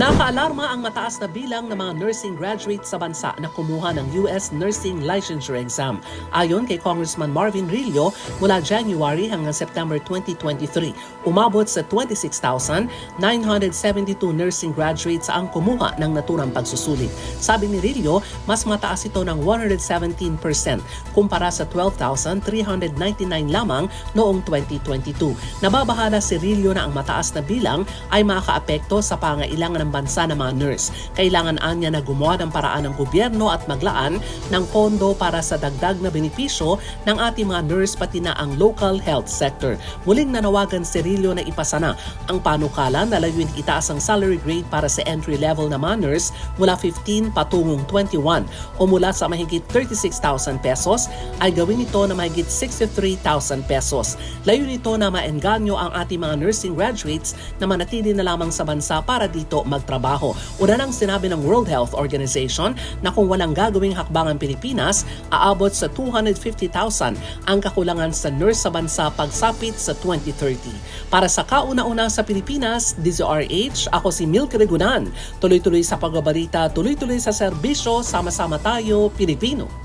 Nakaalarma ang mataas na bilang ng mga nursing graduates sa bansa na kumuha ng US Nursing Licensure Exam. Ayon kay Congressman Marvin Rillo, mula January hanggang September 2023, umabot sa 26,972 nursing graduates ang kumuha ng naturang pagsusulit. Sabi ni Rillo, mas mataas ito ng 117% kumpara sa 12,399 lamang noong 2022. Nababahala si Rillo na ang mataas na bilang ay makakaapekto sa pangailangan ng bansa ng mga nurse. Kailangan anya na gumawa ng paraan ng gobyerno at maglaan ng pondo para sa dagdag na benepisyo ng ating mga nurse pati na ang local health sector. Muling nanawagan si Rillo na ipasa na ang panukala na layuin itaas ang salary grade para sa entry level na mga nurse mula 15 patungong 21 o mula sa mahigit 36,000 pesos ay gawin ito na mahigit 63,000 pesos. Layunin ito na maengganyo ang ating mga nursing graduates na manatili na lamang sa bansa para dito magtrabaho. Una nang sinabi ng World Health Organization na kung walang gagawing hakbang ang Pilipinas, aabot sa 250,000 ang kakulangan sa nurse sa bansa pagsapit sa 2030. Para sa kauna-una sa Pilipinas, DZRH, ako si Milk Regunan. Tuloy-tuloy sa pagbabalita, tuloy-tuloy sa serbisyo, sama-sama tayo, Pilipino.